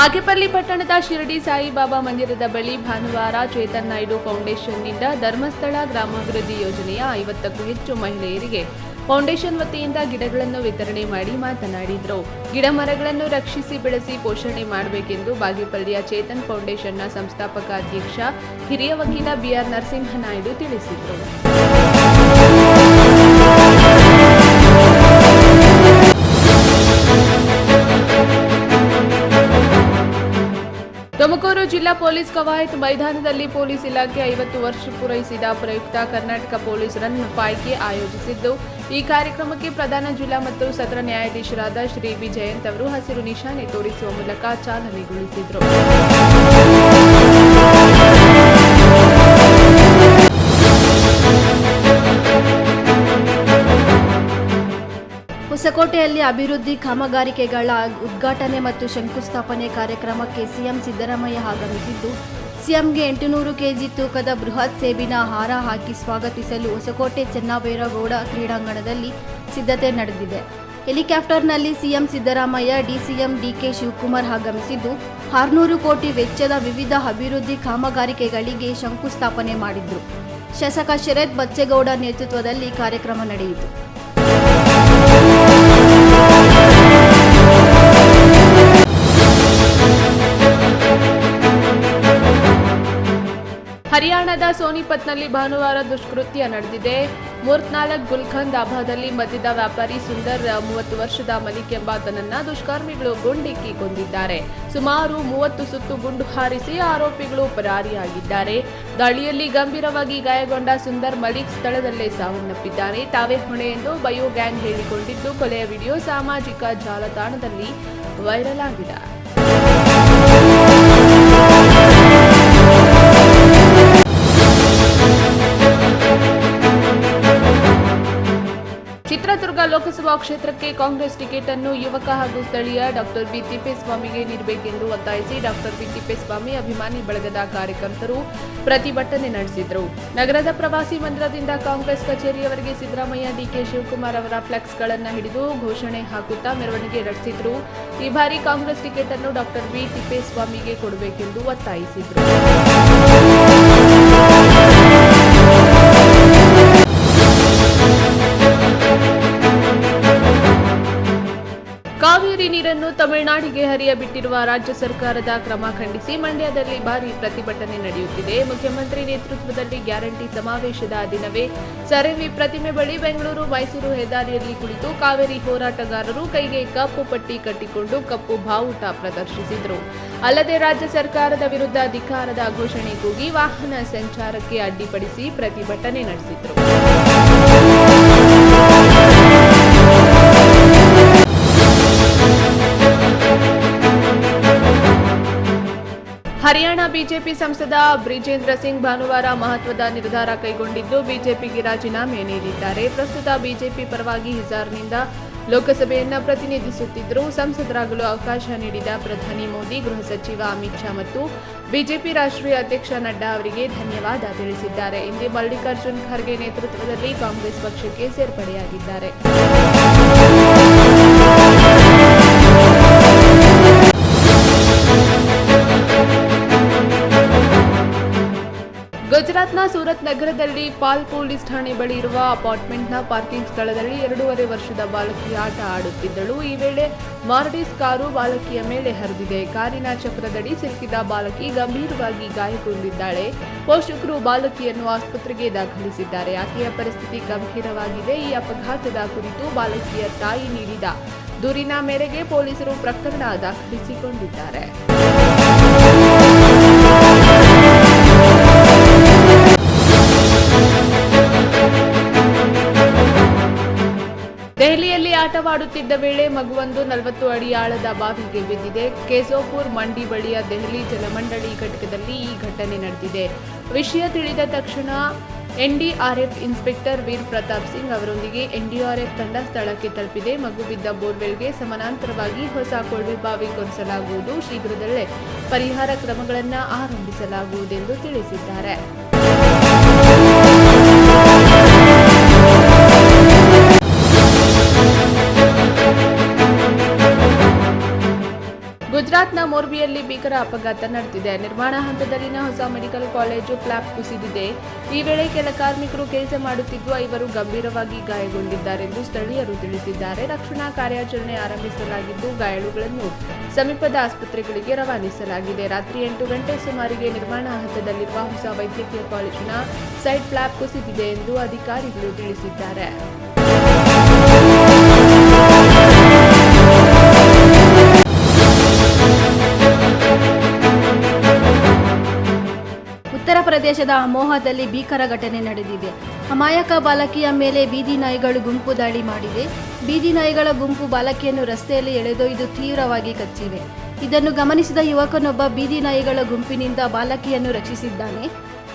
ಬಾಗೇಪಲ್ಲಿ ಪಟ್ಟಣದ ಶಿರಡಿ ಸಾಯಿಬಾಬಾ ಮಂದಿರದ ಬಳಿ ಭಾನುವಾರ ಚೇತನ್ ನಾಯ್ಡು ಫೌಂಡೇಶನ್ನಿಂದ ಧರ್ಮಸ್ಥಳ ಗ್ರಾಮಾಭಿವೃದ್ಧಿ ಯೋಜನೆಯ ಐವತ್ತಕ್ಕೂ ಹೆಚ್ಚು ಮಹಿಳೆಯರಿಗೆ ಫೌಂಡೇಶನ್ ವತಿಯಿಂದ ಗಿಡಗಳನ್ನು ವಿತರಣೆ ಮಾಡಿ ಮಾತನಾಡಿದರು. ಗಿಡ ಮರಗಳನ್ನು ರಕ್ಷಿಸಿ ಬೆಳೆಸಿ ಪೋಷಣೆ ಮಾಡಬೇಕೆಂದು ಬಾಗೇಪಲ್ಲಿಯ ಚೇತನ್ ಫೌಂಡೇಶನ್ನ ಸಂಸ್ಥಾಪಕ ಅಧ್ಯಕ್ಷ ಹಿರಿಯ ವಕೀಲ ಬಿಆರ್ ನರಸಿಂಹನಾಯ್ಡು ತಿಳಿಸಿದರು. ತುಮಕೂರು ಜಿಲ್ಲಾ ಪೊಲೀಸ್ ಕವಾಯತ್ ಮೈದಾನದಲ್ಲಿ ಪೊಲೀಸ್ ಇಲಾಖೆ ಐವತ್ತು ವರ್ಷ ಪೂರೈಸಿದ ಪ್ರಯುಕ್ತ ಕರ್ನಾಟಕ ಪೊಲೀಸ್ ರನ್ ಪಾಯ್ಕೆ ಆಯೋಜಿಸಿದ್ದು, ಈ ಕಾರ್ಯಕ್ರಮಕ್ಕೆ ಪ್ರಧಾನ ಜಿಲ್ಲಾ ಮತ್ತು ಸತ್ರ ನ್ಯಾಯಾಧೀಶರಾದ ಶ್ರೀ ಬಿ ಜಯಂತ್ ಅವರು ಹಸಿರು ನಿಶಾನೆ ತೋರಿಸುವ ಮೂಲಕ ಚಾಲನೆಗೊಳಿಸಿದರು ಹೊಸಕೋಟೆಯಲ್ಲಿ ಅಭಿವೃದ್ಧಿ ಕಾಮಗಾರಿಕೆಗಳ ಉದ್ಘಾಟನೆ ಮತ್ತು ಶಂಕುಸ್ಥಾಪನೆ ಕಾರ್ಯಕ್ರಮಕ್ಕೆ ಸಿಎಂ ಸಿದ್ದರಾಮಯ್ಯ ಆಗಮಿಸಿದ್ದು, ಸಿಎಂಗೆ ಎಂಟುನೂರು ಕೆಜಿ ತೂಕದ ಬೃಹತ್ ಸೇಬಿನ ಹಾರ ಹಾಕಿ ಸ್ವಾಗತಿಸಲು ಹೊಸಕೋಟೆ ಚೆನ್ನಬೈರಗೌಡ ಕ್ರೀಡಾಂಗಣದಲ್ಲಿ ಸಿದ್ಧತೆ ನಡೆದಿದೆ. ಹೆಲಿಕಾಪ್ಟರ್ನಲ್ಲಿ CM Siddaramaiah, DCM DK Shivakumar ಆಗಮಿಸಿದ್ದು, ಆರುನೂರು ಕೋಟಿ ವೆಚ್ಚದ ವಿವಿಧ ಅಭಿವೃದ್ಧಿ ಕಾಮಗಾರಿಕೆಗಳಿಗೆ ಶಂಕುಸ್ಥಾಪನೆ ಮಾಡಿದ್ರು. ಶಾಸಕ ಶರತ್ ಬಚ್ಚೇಗೌಡ ನೇತೃತ್ವದಲ್ಲಿ ಕಾರ್ಯಕ್ರಮ ನಡೆಯಿತು. ಹರಿಯಾಣದ ಸೋನಿಪತ್ನಲ್ಲಿ ಭಾನುವಾರ ದುಷ್ಕೃತ್ಯ ನಡೆದಿದೆ. ಮೂರ್ತ್ನಾಲ್ಕ್ ಗುಲ್ಖನ್ ದಾಭಾದಲ್ಲಿ ಮದ್ಯದ ವ್ಯಾಪಾರಿ ಸುಂದರ್ ಮೂವತ್ತು ವರ್ಷದ ಮಲಿಕ್ ಎಂಬಾತನನ್ನ ದುಷ್ಕರ್ಮಿಗಳು ಗುಂಡಿಕ್ಕಿ ಕೊಂದಿದ್ದಾರೆ ಸುಮಾರು ಮೂವತ್ತು ಸುತ್ತು ಗುಂಡು ಹಾರಿಸಿ ಆರೋಪಿಗಳು ಪರಾರಿಯಾಗಿದ್ದಾರೆ. ದಾಳಿಯಲ್ಲಿ ಗಂಭೀರವಾಗಿ ಗಾಯಗೊಂಡ ಸುಂದರ್ ಮಲಿಕ್ ಸ್ಥಳದಲ್ಲೇ ಸಾವನ್ನಪ್ಪಿದ್ದಾರೆ ತಾವೇ ಹೊಣೆ ಎಂದು ಬಯೋ ಗ್ಯಾಂಗ್ ಹೇಳಿಕೊಂಡಿದ್ದು, ಕೊಲೆಯ ವಿಡಿಯೋ ಸಾಮಾಜಿಕ ಜಾಲತಾಣದಲ್ಲಿ ವೈರಲ್ ಆಗಿದೆ. ಲೋಕಸಭಾ ಕ್ಷೇತ್ರಕ್ಕೆ ಕಾಂಗ್ರೆಸ್ ಟಿಕೆಟ್ ಅನ್ನು ಯುವಕ ಹಾಗೂ ಸ್ಥಳೀಯ ಡಾಕ್ಟರ್ ಬಿ ತಿಪ್ಪೇಸ್ವಾಮಿಗೆ ನೀಡಬೇಕೆಂದು ಒತ್ತಾಯಿಸಿ ಡಾಕ್ಟರ್ ಬಿ ತಿಪ್ಪೇಸ್ವಾಮಿ ಅಭಿಮಾನಿ ಬಳಗದ ಕಾರ್ಯಕರ್ತರು ಪ್ರತಿಭಟನೆ ನಡೆಸಿದರು. ನಗರದ ಪ್ರವಾಸಿ ಮಂದಿರದಿಂದ ಕಾಂಗ್ರೆಸ್ ಕಚೇರಿಯವರೆಗೆ ಸಿದ್ದರಾಮಯ್ಯ, ಡಿಕೆ ಶಿವಕುಮಾರ್ ಅವರ ಫ್ಲೆಕ್ಸ್ಗಳನ್ನು ಹಿಡಿದು ಘೋಷಣೆ ಹಾಕುತ್ತಾ ಮೆರವಣಿಗೆ ನಡೆಸಿದರು. ಈ ಬಾರಿ ಕಾಂಗ್ರೆಸ್ ಟಿಕೆಟ್ ಅನ್ನು ಡಾಕ್ಟರ್ ಬಿ ತಿಪ್ಪೇಸ್ವಾಮಿಗೆ ಕೊಡಬೇಕೆಂದು ಒತ್ತಾಯಿಸಿದರು. ತಮಿಳುನಾಡಿಗೆ ಹರಿಯಬಿಟ್ಟಿರುವ ರಾಜ್ಯ ಸರ್ಕಾರದ ಕ್ರಮ ಖಂಡಿಸಿ ಮಂಡ್ಯದಲ್ಲಿ ಭಾರಿ ಪ್ರತಿಭಟನೆ ನಡೆಯುತ್ತಿದೆ. ಮುಖ್ಯಮಂತ್ರಿ ನೇತೃತ್ವದಲ್ಲಿ ಗ್ಯಾರಂಟಿ ಸಮಾವೇಶದ ದಿನವೇ ಸರವಿ ಪ್ರತಿಮೆ ಬಳಿ ಬೆಂಗಳೂರು, ಮೈಸೂರು ಹೆದ್ದಾರಿಯಲ್ಲಿ ಕುಳಿತು ಕಾವೇರಿ ಹೋರಾಟಗಾರರು ಕೈಗೆ ಕಪ್ಪು ಪಟ್ಟಿ ಕಟ್ಟಿಕೊಂಡು ಕಪ್ಪು ಬಾವುಟ ಪ್ರದರ್ಶಿಸಿದರು. ಅಲ್ಲದೆ ರಾಜ್ಯ ಸರ್ಕಾರದ ವಿರುದ್ಧ ಅಧಿಕಾರದ ಘೋಷಣೆ ಕೂಗಿ ವಾಹನ ಸಂಚಾರಕ್ಕೆ ಅಡ್ಡಿಪಡಿಸಿ ಪ್ರತಿಭಟನೆ ನಡೆಸಿದರು. ಬಿಜೆಪಿ ಸಂಸದ ಬ್ರಿಜೇಂದ್ರ ಸಿಂಗ್ ಭಾನುವಾರ ಮಹತ್ವದ ನಿರ್ಧಾರ ಕೈಗೊಂಡಿದ್ದು ಬಿಜೆಪಿಗೆ ರಾಜೀನಾಮೆ ನೀಡಿದ್ದಾರೆ. ಪ್ರಸ್ತುತ ಬಿಜೆಪಿ ಪರವಾಗಿ ಹಿಜಾರ್ನಿಂದ ಲೋಕಸಭೆಯನ್ನ ಪ್ರತಿನಿಧಿಸುತ್ತಿದ್ದರು ಸಂಸದರಾಗಲು ಅವಕಾಶ ನೀಡಿದ ಪ್ರಧಾನಿ ಮೋದಿ, ಗೃಹ ಸಚಿವ ಅಮಿತ್ ಶಾ ಮತ್ತು ಬಿಜೆಪಿ ರಾಷ್ಟ್ರೀಯ ಅಧ್ಯಕ್ಷ ನಡ್ಡಾ ಅವರಿಗೆ ಧನ್ಯವಾದ ತಿಳಿಸಿದ್ದಾರೆ. ಇಂದು ಮಲ್ಲಿಕಾರ್ಜುನ್ ಖರ್ಗೆ ನೇತೃತ್ವದಲ್ಲಿ ಕಾಂಗ್ರೆಸ್ ಪಕ್ಷಕ್ಕೆ ಸೇರ್ಪಡೆಯಾಗಿದ್ದಾರೆ. ಗುಜರಾತ್ನ ಸೂರತ್ ನಗರದಲ್ಲಿ ಪಾಲ್ ಪೊಲೀಸ್ ಠಾಣೆ ಬಳಿ ಇರುವ ಅಪಾರ್ಟ್ಮೆಂಟ್ನ ಪಾರ್ಕಿಂಗ್ ಸ್ಥಳದಲ್ಲಿ ಎರಡೂವರೆ ವರ್ಷದ ಬಾಲಕಿ ಆಟ ಆಡುತ್ತಿದ್ದಳು. ಈ ವೇಳೆ ಮಾರ್ಡಿಸ್ ಕಾರು ಬಾಲಕಿಯ ಮೇಲೆ ಹರಿದಿದೆ. ಕಾರಿನ ಚಕ್ರದಡಿ ಸಿಲುಕಿದ ಬಾಲಕಿ ಗಂಭೀರವಾಗಿ ಗಾಯಗೊಂಡಿದ್ದಾಳೆ. ಪೋಷಕರು ಬಾಲಕಿಯನ್ನು ಆಸ್ಪತ್ರೆಗೆ ದಾಖಲಿಸಿದ್ದಾರೆ. ಆಕೆಯ ಪರಿಸ್ಥಿತಿ ಗಂಭೀರವಾಗಿದೆ. ಈ ಅಪಘಾತದ ಕುರಿತು ಬಾಲಕಿಯ ತಾಯಿ ನೀಡಿದ ದೂರಿನ ಮೇರೆಗೆ ಪೊಲೀಸರು ಪ್ರಕರಣ ದಾಖಲಿಸಿಕೊಂಡಿದ್ದಾರೆ. ದೆಹಲಿಯಲ್ಲಿ ಆಟವಾಡುತ್ತಿದ್ದ ವೇಳೆ ಮಗುವೊಂದು ನಲವತ್ತು ಅಡಿ ಆಳದ ಬಾವಿಗೆ ಬಿದ್ದಿದೆ. ಕೇಸೋಪುರ್ ಮಂಡಿ ಬಳಿಯ ದೆಹಲಿ ಜಲಮಂಡಳಿ ಘಟಕದಲ್ಲಿ ಈ ಘಟನೆ ನಡೆದಿದೆ. ವಿಷಯ ತಿಳಿದ ತಕ್ಷಣ ಎನ್ಡಿಆರ್ಎಫ್ ಇನ್ಸ್ಪೆಕ್ಟರ್ ವೀರ್ ಪ್ರತಾಪ್ ಸಿಂಗ್ ಅವರೊಂದಿಗೆ ಎನ್ಡಿಆರ್ಎಫ್ ತಂಡ ಸ್ಥಳಕ್ಕೆ ತಲುಪಿದೆ. ಮಗು ಬಿದ್ದ ಬೋರ್ವೆಲ್ಗೆ ಸಮಾನಾಂತರವಾಗಿ ಹೊಸ ಕೊಳವೆ ಬಾವಿ ಕೊರೆಸಲಾಗುವುದು. ಶೀಘ್ರದಲ್ಲೇ ಪರಿಹಾರ ಕ್ರಮಗಳನ್ನು ಆರಂಭಿಸಲಾಗುವುದೆಂದು ತಿಳಿಸಿದ್ದಾರೆ. ಮೋರ್ಬಿಯಲ್ಲಿ ಭೀಕರ ಅಪಘಾತ ನಡೆದಿದೆ. ನಿರ್ಮಾಣ ಹಂತದಲ್ಲಿನ ಹೊಸ ಮೆಡಿಕಲ್ ಕಾಲೇಜು ಫ್ಲಾಪ್ ಕುಸಿದಿದೆ ಈ ವೇಳೆ ಕೆಲ ಕಾರ್ಮಿಕರು ಕೆಲಸ ಮಾಡುತ್ತಿದ್ದು, ಐವರು ಗಂಭೀರವಾಗಿ ಗಾಯಗೊಂಡಿದ್ದಾರೆಂದು ಸ್ಥಳೀಯರು ತಿಳಿಸಿದ್ದಾರೆ. ರಕ್ಷಣಾ ಕಾರ್ಯಾಚರಣೆ ಆರಂಭಿಸಲಾಗಿದ್ದು, ಗಾಯಾಳುಗಳನ್ನು ಸಮೀಪದ ಆಸ್ಪತ್ರೆಗಳಿಗೆ ರವಾನಿಸಲಾಗಿದೆ. ರಾತ್ರಿ ಎಂಟು ಗಂಟೆ ಸುಮಾರಿಗೆ ನಿರ್ಮಾಣ ಹಂತದಲ್ಲಿರುವ ಹೊಸ ವೈದ್ಯಕೀಯ ಕಾಲೇಜಿನ ಸೈಟ್ ಫ್ಲಾಪ್ ಕುಸಿದಿದೆ ಎಂದು ಅಧಿಕಾರಿಗಳು ತಿಳಿಸಿದ್ದಾರೆ. ಪ್ರದೇಶದ ಅಮೋಹದಲ್ಲಿ ಭೀಕರ ಘಟನೆ ನಡೆದಿದೆ. ಅಮಾಯಕ ಬಾಲಕಿಯ ಮೇಲೆ ಬೀದಿ ನಾಯಿಗಳು ಗುಂಪು ದಾಳಿ ಮಾಡಿದೆ. ಬೀದಿ ನಾಯಿಗಳ ಗುಂಪು ಬಾಲಕಿಯನ್ನು ರಸ್ತೆಯಲ್ಲಿ ಎಳೆದೊಯ್ದು ತೀವ್ರವಾಗಿ ಕಚ್ಚಿವೆ ಇದನ್ನು ಗಮನಿಸಿದ ಯುವಕನೊಬ್ಬ ಬೀದಿ ನಾಯಿಗಳ ಗುಂಪಿನಿಂದ ಬಾಲಕಿಯನ್ನು ರಕ್ಷಿಸಿದ್ದಾನೆ.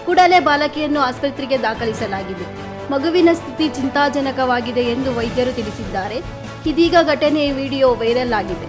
ಕೂಡಲೇ ಬಾಲಕಿಯನ್ನು ಆಸ್ಪತ್ರೆಗೆ ದಾಖಲಿಸಲಾಗಿದೆ. ಮಗುವಿನ ಸ್ಥಿತಿ ಚಿಂತಾಜನಕವಾಗಿದೆ ಎಂದು ವೈದ್ಯರು ತಿಳಿಸಿದ್ದಾರೆ. ಇದೀಗ ಘಟನೆಯ ವಿಡಿಯೋ ವೈರಲ್ ಆಗಿದೆ.